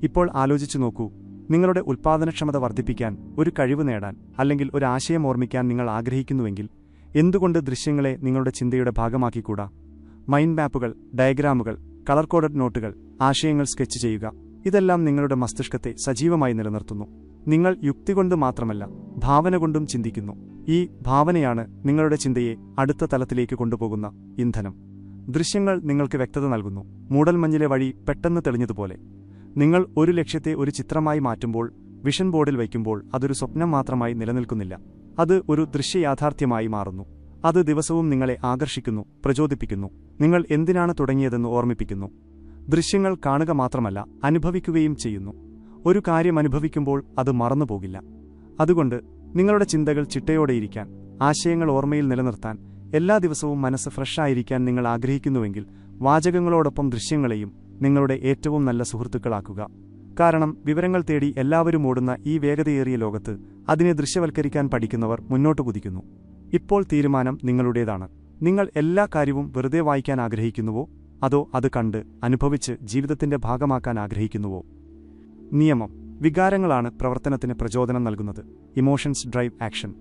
ഇപ്പോൾ ആലോചിച്ചു നോക്കൂ. നിങ്ങളുടെ ഉൽപ്പാദനക്ഷമത വർദ്ധിപ്പിക്കാൻ ഒരു കഴിവ് നേടാൻ അല്ലെങ്കിൽ ഒരു ആശയം ഓർമ്മിക്കാൻ നിങ്ങൾ ആഗ്രഹിക്കുന്നുവെങ്കിൽ എന്തുകൊണ്ട് ദൃശ്യങ്ങളെ നിങ്ങളുടെ ചിന്തയുടെ ഭാഗമാക്കിക്കൂടാ? മൈൻഡ് മാപ്പുകൾ ഡയഗ്രാമുകൾ കളർ കോഡഡ് നോട്ടുകൾ ആശയങ്ങൾ സ്കെച്ച് ചെയ്യുക ഇതെല്ലാം നിങ്ങളുടെ മസ്തിഷ്കത്തെ സജീവമായി നിലനിർത്തുന്നു. നിങ്ങൾ യുക്തി കൊണ്ട് മാത്രമല്ല ഭാവന കൊണ്ടും ചിന്തിക്കുന്നു. ഈ ഭാവനയാണ് നിങ്ങളുടെ ചിന്തയെ അടുത്ത തലത്തിലേക്ക് കൊണ്ടുപോകുന്ന ഇന്ധനം. ദൃശ്യങ്ങൾ നിങ്ങൾക്ക് വ്യക്തത നൽകുന്നു. മൂടൽമഞ്ഞിലെ വഴി പെട്ടെന്ന് തെളിഞ്ഞതുപോലെ. നിങ്ങൾ ഒരു ലക്ഷ്യത്തെ ഒരു ചിത്രമായി മാറ്റുമ്പോൾ വിഷൻ ബോർഡിൽ വയ്ക്കുമ്പോൾ അതൊരു സ്വപ്നം മാത്രമായി നിലനിൽക്കുന്നില്ല. അത് ഒരു ദൃശ്യയാഥാർത്ഥ്യമായി മാറുന്നു. അത് ദിവസവും നിങ്ങളെ ആകർഷിക്കുന്നു പ്രചോദിപ്പിക്കുന്നു. നിങ്ങൾ എന്തിനാണ് തുടങ്ങിയതെന്ന് ഓർമ്മിപ്പിക്കുന്നു. ദൃശ്യങ്ങൾ കാണുക മാത്രമല്ല അനുഭവിക്കുകയും ചെയ്യുന്നു. ഒരു കാര്യം അനുഭവിക്കുമ്പോൾ അത് മറന്നുപോകില്ല. അതുകൊണ്ട് നിങ്ങളുടെ ചിന്തകൾ ചിട്ടയോടെയിരിക്കാൻ ആശയങ്ങൾ ഓർമ്മയിൽ നിലനിർത്താൻ എല്ലാ ദിവസവും മനസ്സ് ഫ്രഷായിരിക്കാൻ നിങ്ങൾ ആഗ്രഹിക്കുന്നുവെങ്കിൽ വാചകങ്ങളോടൊപ്പം ദൃശ്യങ്ങളെയും നിങ്ങളുടെ ഏറ്റവും നല്ല സുഹൃത്തുക്കളാക്കുക. കാരണം വിവരങ്ങൾ തേടി എല്ലാവരും ഓടുന്ന ഈ വേഗതയേറിയ ലോകത്ത് അതിനെ ദൃശ്യവൽക്കരിക്കാൻ പഠിക്കുന്നവർ മുന്നോട്ട് കുതിക്കുന്നു. ഇപ്പോൾ തീരുമാനം നിങ്ങളുടേതാണ്. നിങ്ങൾ എല്ലാ കാര്യവും വെറുതെ വായിക്കാൻ ആഗ്രഹിക്കുന്നുവോ? അതോ അത് കണ്ട് അനുഭവിച്ച് ജീവിതത്തിന്റെ ഭാഗമാക്കാൻ ആഗ്രഹിക്കുന്നുവോ? നിയമം. വികാരങ്ങളാണ് പ്രവർത്തനത്തിന് പ്രചോദനം നൽകുന്നത്. ഇമോഷൻസ് ഡ്രൈവ് ആക്ഷൻ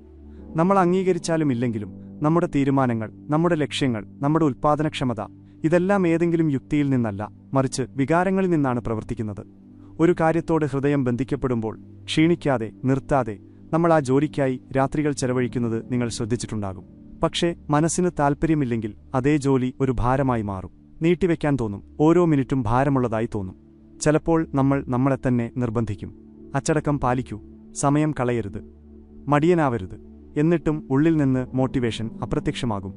നമ്മൾ അംഗീകരിച്ചാലും ഇല്ലെങ്കിലും നമ്മുടെ തീരുമാനങ്ങൾ നമ്മുടെ ലക്ഷ്യങ്ങൾ നമ്മുടെ ഉൽപ്പാദനക്ഷമത ഇതെല്ലാം ഏതെങ്കിലും യുക്തിയിൽ നിന്നല്ല മറിച്ച് വികാരങ്ങളിൽ നിന്നാണ് പ്രവർത്തിക്കുന്നത്. ഒരു കാര്യത്തോട് ഹൃദയം ബന്ധിക്കപ്പെടുമ്പോൾ ക്ഷീണിക്കാതെ നിർത്താതെ നമ്മൾ ആ ജോലിക്കായി രാത്രികൾ ചെലവഴിക്കുന്നത് നിങ്ങൾ ശ്രദ്ധിച്ചിട്ടുണ്ടാകും. പക്ഷേ മനസ്സിന് താൽപ്പര്യമില്ലെങ്കിൽ അതേ ജോലി ഒരു ഭാരമായി മാറും. നീട്ടിവെക്കാൻ തോന്നും ഓരോ മിനിറ്റും ഭാരമുള്ളതായി തോന്നും. ചിലപ്പോൾ നമ്മൾ നമ്മളെ തന്നെ നിർബന്ധിക്കും. അച്ചടക്കം പാലിക്കൂ സമയം കളയരുത് മടിയനാവരുത്. എന്നിട്ടും ഉള്ളിൽ നിന്ന് മോട്ടിവേഷൻ അപ്രത്യക്ഷമാകും.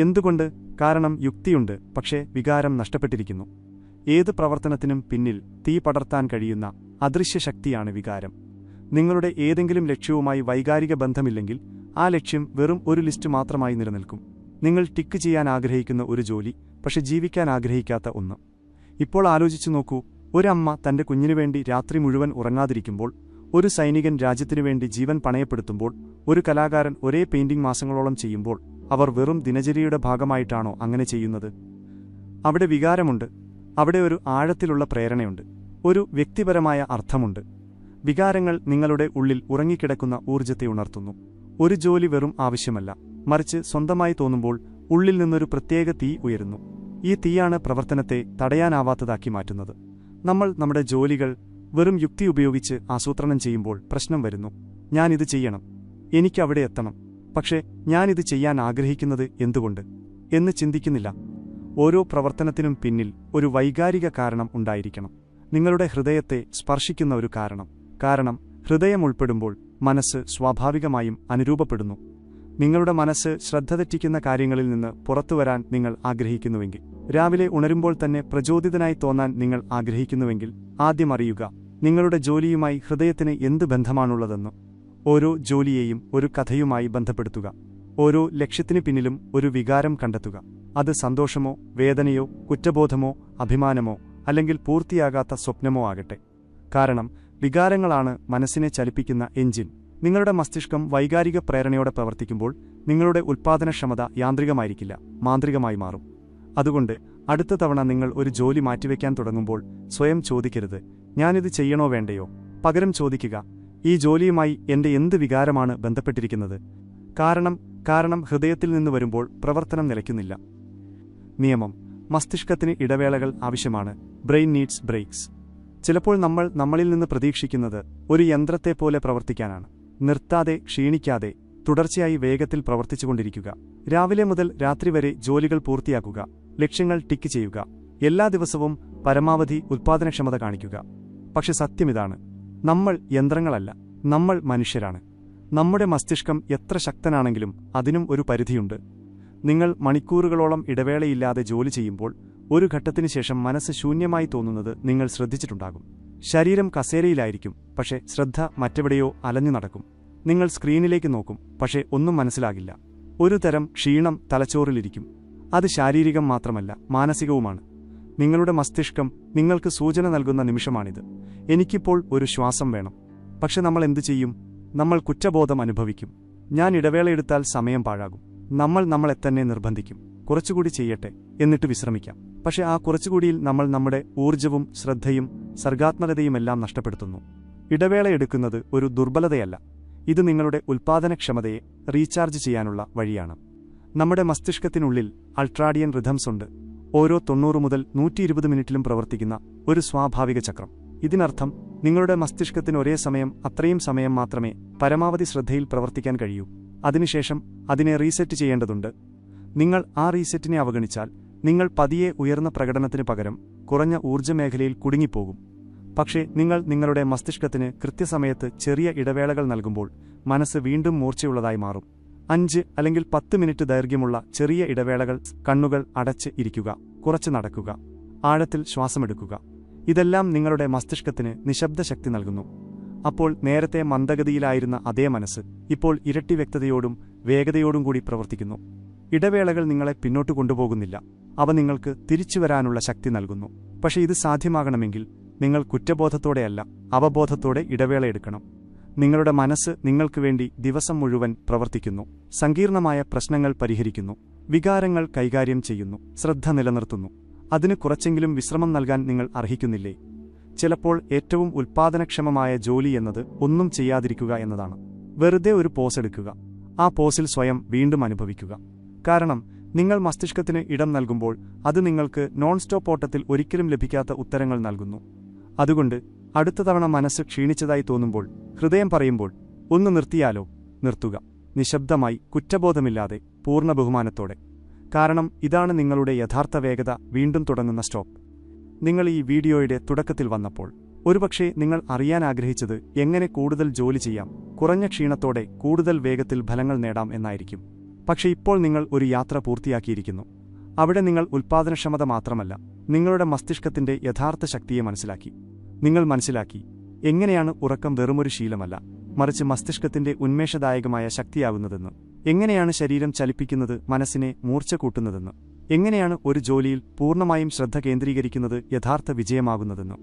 എന്തുകൊണ്ട്? കാരണം യുക്തിയുണ്ട് പക്ഷേ വികാരം നഷ്ടപ്പെട്ടിരിക്കുന്നു. ഏത് പ്രവർത്തനത്തിനും പിന്നിൽ തീ പടർത്താൻ കഴിയുന്ന അദൃശ്യ ശക്തിയാണ് വികാരം. നിങ്ങളുടെ ഏതെങ്കിലും ലക്ഷ്യവുമായി വൈകാരിക ബന്ധമില്ലെങ്കിൽ ആ ലക്ഷ്യം വെറും ഒരു ലിസ്റ്റ് മാത്രമായി നിലനിൽക്കും. നിങ്ങൾ ടിക്ക് ചെയ്യാൻ ആഗ്രഹിക്കുന്ന ഒരു ജോലി പക്ഷെ ജീവിക്കാൻ ആഗ്രഹിക്കാത്ത ഒന്ന്. ഇപ്പോൾ ആലോചിച്ചു നോക്കൂ ഒരമ്മ തന്റെ കുഞ്ഞിനു വേണ്ടി രാത്രി മുഴുവൻ ഉറങ്ങാതിരിക്കുമ്പോൾ ഒരു സൈനികൻ രാജ്യത്തിനു വേണ്ടി ജീവൻ പണയപ്പെടുത്തുമ്പോൾ ഒരു കലാകാരൻ ഒരേ പെയിന്റിംഗ് മാസങ്ങളോളം ചെയ്യുമ്പോൾ അവർ വെറും ദിനചര്യയുടെ ഭാഗമായിട്ടാണോ അങ്ങനെ ചെയ്യുന്നത്? അവിടെ വികാരമുണ്ട്. അവിടെ ഒരു ആഴത്തിലുള്ള പ്രേരണയുണ്ട്. ഒരു വ്യക്തിപരമായ അർത്ഥമുണ്ട്. വികാരങ്ങൾ നിങ്ങളുടെ ഉള്ളിൽ ഉറങ്ങിക്കിടക്കുന്ന ഊർജത്തെ ഉണർത്തുന്നു. ഒരു ജോലി വെറും ആവശ്യമല്ല. മറിച്ച് സ്വന്തമായി തോന്നുമ്പോൾ ഉള്ളിൽ നിന്നൊരു പ്രത്യേക തീ ഉയരുന്നു. ഈ തീയാണ് പ്രവർത്തനത്തെ തടയാനാവാത്തതാക്കി മാറ്റുന്നത്. നമ്മൾ നമ്മുടെ ജോലികൾ വെറും യുക്തി ഉപയോഗിച്ച് ആസൂത്രണം ചെയ്യുമ്പോൾ പ്രശ്നം വരുന്നു. ഞാനിത് ചെയ്യണം. എനിക്കവിടെ എത്തണം. പക്ഷേ ഞാനിത് ചെയ്യാൻ ആഗ്രഹിക്കുന്നത് എന്തുകൊണ്ട്? എന്ന് ചിന്തിക്കുന്നില്ല. ഓരോ പ്രവർത്തനത്തിനും പിന്നിൽ ഒരു വൈകാരിക കാരണം ഉണ്ടായിരിക്കണം. നിങ്ങളുടെ ഹൃദയത്തെ സ്പർശിക്കുന്ന ഒരു കാരണം. കാരണം ഹൃദയം ഉൾപ്പെടുമ്പോൾ മനസ്സ് സ്വാഭാവികമായും അനുരൂപപ്പെടുന്നു. നിങ്ങളുടെ മനസ്സ് ശ്രദ്ധ തെറ്റിക്കുന്ന കാര്യങ്ങളിൽ നിന്ന് പുറത്തുവരാൻ നിങ്ങൾ ആഗ്രഹിക്കുന്നുവെങ്കിൽ രാവിലെ ഉണരുമ്പോൾ തന്നെ പ്രചോദിതനായി തോന്നാൻ നിങ്ങൾ ആഗ്രഹിക്കുന്നുവെങ്കിൽ ആദ്യം അറിയുക നിങ്ങളുടെ ജോലിയുമായി ഹൃദയത്തിന് എന്ത് ബന്ധമാണുള്ളതെന്ന്. ഓരോ ജോലിയെയും ഒരു കഥയുമായി ബന്ധപ്പെടുത്തുക. ഓരോ ലക്ഷ്യത്തിനു പിന്നിലും ഒരു വികാരം കണ്ടെത്തുക. അത് സന്തോഷമോ വേദനയോ കുറ്റബോധമോ അഭിമാനമോ അല്ലെങ്കിൽ പൂർത്തിയാകാത്ത സ്വപ്നമോ ആകട്ടെ. കാരണം വികാരങ്ങളാണ് മനസ്സിനെ ചലിപ്പിക്കുന്ന എഞ്ചിൻ നിങ്ങളുടെ മസ്തിഷ്കം വൈകാരിക പ്രേരണയോടെ പ്രവർത്തിക്കുമ്പോൾ നിങ്ങളുടെ ഉൽപ്പാദനക്ഷമത യാന്ത്രികമായിരിക്കില്ല മാന്ത്രികമായി മാറും. അതുകൊണ്ട് അടുത്ത തവണ നിങ്ങൾ ഒരു ജോലി മാറ്റിവെക്കാൻ തുടങ്ങുമ്പോൾ സ്വയം ചോദിക്കരുത് ഞാനിത് ചെയ്യണോ വേണ്ടയോ? പകരം ചോദിക്കുക ഈ ജോലിയുമായി എന്റെ എന്ത് വികാരമാണ് ബന്ധപ്പെട്ടിരിക്കുന്നത്? കാരണം കാരണം ഹൃദയത്തിൽ നിന്ന് വരുമ്പോൾ പ്രവർത്തനം നിലയ്ക്കുന്നില്ല. നിയമം. മസ്തിഷ്കത്തിന് ഇടവേളകൾ ആവശ്യമാണ്. Brain needs breaks. ചിലപ്പോൾ നമ്മൾ നമ്മളിൽ നിന്ന് പ്രതീക്ഷിക്കുന്നത് ഒരു യന്ത്രത്തെപ്പോലെ പ്രവർത്തിക്കാനാണ്. നിർത്താതെ ക്ഷീണിക്കാതെ തുടർച്ചയായി വേഗത്തിൽ പ്രവർത്തിച്ചുകൊണ്ടിരിക്കുക. രാവിലെ മുതൽ രാത്രി വരെ ജോലികൾ പൂർത്തിയാക്കുക. ലക്ഷ്യങ്ങൾ ടിക്ക് ചെയ്യുക. എല്ലാ ദിവസവും പരമാവധി ഉൽപ്പാദനക്ഷമത കാണിക്കുക. പക്ഷെ സത്യമിതാണ് നമ്മൾ യന്ത്രങ്ങളല്ല. നമ്മൾ മനുഷ്യരാണ്. നമ്മുടെ മസ്തിഷ്കം എത്ര ശക്തനാണെങ്കിലും അതിനും ഒരു പരിധിയുണ്ട്. നിങ്ങൾ മണിക്കൂറുകളോളം ഇടവേളയില്ലാതെ ജോലി ചെയ്യുമ്പോൾ ഒരു ഘട്ടത്തിനു ശേഷം മനസ്സ് ശൂന്യമായി തോന്നുന്നത് നിങ്ങൾ ശ്രദ്ധിച്ചിട്ടുണ്ടാകും. ശരീരം കസേരയിലായിരിക്കും പക്ഷേ ശ്രദ്ധ മറ്റെവിടെയോ അലഞ്ഞു നടക്കും. നിങ്ങൾ സ്ക്രീനിലേക്ക് നോക്കും പക്ഷേ ഒന്നും മനസ്സിലാകില്ല. ഒരു തരം ക്ഷീണം തലച്ചോറിലിരിക്കും. അത് ശാരീരികം മാത്രമല്ല മാനസികവുമാണ്. നിങ്ങളുടെ മസ്തിഷ്കം നിങ്ങൾക്ക് സൂചന നൽകുന്ന നിമിഷമാണിത്. എനിക്കിപ്പോൾ ഒരു ശ്വാസം വേണം. പക്ഷെ നമ്മൾ എന്തു ചെയ്യും? നമ്മൾ കുറ്റബോധം അനുഭവിക്കും. ഞാൻ ഇടവേളയെടുത്താൽ സമയം പാഴാകും. നമ്മൾ നമ്മളെ തന്നെ നിർബന്ധിക്കും. കുറച്ചുകൂടി ചെയ്യട്ടെ എന്നിട്ട് വിശ്രമിക്കാം. പക്ഷെ ആ കുറച്ചുകൂടിയിൽ നമ്മൾ നമ്മുടെ ഊർജവും ശ്രദ്ധയും സർഗാത്മകതയുമെല്ലാം നഷ്ടപ്പെടുത്തുന്നു. ഇടവേള എടുക്കുന്നത് ഒരു ദുർബലതയല്ല. ഇത് നിങ്ങളുടെ ഉൽപ്പാദനക്ഷമതയെ റീചാർജ് ചെയ്യാനുള്ള വഴിയാണ്. നമ്മുടെ മസ്തിഷ്കത്തിനുള്ളിൽ അൾട്രാഡിയൻ റിഥംസ് ഉണ്ട്. ഓരോ തൊണ്ണൂറ് മുതൽ നൂറ്റി മിനിറ്റിലും പ്രവർത്തിക്കുന്ന ഒരു സ്വാഭാവിക ചക്രം. ഇതിനർത്ഥം നിങ്ങളുടെ മസ്തിഷ്കത്തിന് ഒരേ സമയം അത്രയും സമയം മാത്രമേ പരമാവധി ശ്രദ്ധയിൽ പ്രവർത്തിക്കാൻ കഴിയൂ. അതിനുശേഷം അതിനെ റീസെറ്റ് ചെയ്യേണ്ടതുണ്ട്. നിങ്ങൾ ആ റീസെറ്റിനെ അവഗണിച്ചാൽ നിങ്ങൾ പതിയെ ഉയർന്ന പ്രകടനത്തിന് പകരം കുറഞ്ഞ ഊർജമേഖലയിൽ കുടുങ്ങിപ്പോകും. പക്ഷേ നിങ്ങൾ നിങ്ങളുടെ മസ്തിഷ്കത്തിന് കൃത്യസമയത്ത് ചെറിയ ഇടവേളകൾ നൽകുമ്പോൾ മനസ്സ് വീണ്ടും മൂർച്ചയുള്ളതായി മാറും. അഞ്ച് അല്ലെങ്കിൽ പത്ത് മിനിറ്റ് ദൈർഘ്യമുള്ള ചെറിയ ഇടവേളകൾ കണ്ണുകൾ അടച്ച് ഇരിക്കുക കുറച്ച് നടക്കുക ആഴത്തിൽ ശ്വാസമെടുക്കുക. ഇതെല്ലാം നിങ്ങളുടെ മസ്തിഷ്കത്തിന് നിശബ്ദ ശക്തി നൽകുന്നു. അപ്പോൾ നേരത്തെ മന്ദഗതിയിലായിരുന്ന അതേ മനസ്സ് ഇപ്പോൾ ഇരട്ടി വ്യക്തതയോടും വേഗതയോടും കൂടി പ്രവർത്തിക്കുന്നു. ഇടവേളകൾ നിങ്ങളെ പിന്നോട്ട് കൊണ്ടുപോകുന്നില്ല. അവ നിങ്ങൾക്ക് തിരിച്ചു വരാനുള്ള ശക്തി നൽകുന്നു. പക്ഷേ ഇത് സാധ്യമാകണമെങ്കിൽ നിങ്ങൾ കുറ്റബോധത്തോടെയല്ല അവബോധത്തോടെ ഇടവേള എടുക്കണം. നിങ്ങളുടെ മനസ്സ് നിങ്ങൾക്ക് വേണ്ടി ദിവസം മുഴുവൻ പ്രവർത്തിക്കുന്നു. സങ്കീർണമായ പ്രശ്നങ്ങൾ പരിഹരിക്കുന്നു. വികാരങ്ങൾ കൈകാര്യം ചെയ്യുന്നു. ശ്രദ്ധ നിലനിർത്തുന്നു. അതിന് കുറച്ചെങ്കിലും വിശ്രമം നൽകാൻ നിങ്ങൾ അർഹിക്കുന്നില്ലേ? ചിലപ്പോൾ ഏറ്റവും ഉൽപ്പാദനക്ഷമമായ ജോലി എന്നത് ഒന്നും ചെയ്യാതിരിക്കുക എന്നതാണ്. വെറുതെ ഒരു പോസ് എടുക്കുക. ആ പോസിൽ സ്വയം വീണ്ടും അനുഭവിക്കുക. കാരണം നിങ്ങൾ മസ്തിഷ്കത്തിന് ഇടം നൽകുമ്പോൾ അത് നിങ്ങൾക്ക് നോൺ സ്റ്റോപ്പ് ഓട്ടത്തിൽ ഒരിക്കലും ലഭിക്കാത്ത ഉത്തരങ്ങൾ നൽകുന്നു. അതുകൊണ്ട് അടുത്ത തവണ മനസ്സ് ക്ഷീണിച്ചതായി തോന്നുമ്പോൾ ഹൃദയം പറയുമ്പോൾ ഒന്ന് നിർത്തിയാലോ? നിർത്തുക. നിശബ്ദമായി കുറ്റബോധമില്ലാതെ പൂർണ ബഹുമാനത്തോടെ. കാരണം ഇതാണ് നിങ്ങളുടെ യഥാർത്ഥ വേഗത. വീണ്ടും തുടങ്ങുന്ന സ്റ്റോപ്പ്. നിങ്ങൾ ഈ വീഡിയോയുടെ തുടക്കത്തിൽ വന്നപ്പോൾ ഒരുപക്ഷെ നിങ്ങൾ അറിയാൻ ആഗ്രഹിച്ചത് എങ്ങനെ കൂടുതൽ ജോലി ചെയ്യാം കുറഞ്ഞ ക്ഷീണത്തോടെ കൂടുതൽ വേഗത്തിൽ ഫലങ്ങൾ നേടാം എന്നായിരിക്കും. പക്ഷേ ഇപ്പോൾ നിങ്ങൾ ഒരു യാത്ര പൂർത്തിയാക്കിയിരിക്കുന്നു. അവിടെ നിങ്ങൾ ഉൽപ്പാദനക്ഷമത മാത്രമല്ല നിങ്ങളുടെ മസ്തിഷ്കത്തിന്റെ യഥാർത്ഥ ശക്തിയെ മനസ്സിലാക്കി. നിങ്ങൾ മനസ്സിലാക്കി എങ്ങനെയാണ് ഉറക്കം വെറുമൊരു ശീലമല്ല മറിച്ച് മസ്തിഷ്കത്തിന്റെ ഉന്മേഷദായകമായ ശക്തിയാകുന്നതെന്ന് എങ്ങനെയാണ് ശരീരം ചലിപ്പിക്കുന്നത് മനസ്സിനെ മൂർച്ച കൂട്ടുന്നതെന്ന് എങ്ങനെയാണ് ഒരു ജോലിയിൽ പൂർണമായും ശ്രദ്ധ കേന്ദ്രീകരിക്കുന്നത് യഥാർത്ഥ വിജയമാകുന്നതെന്ന്.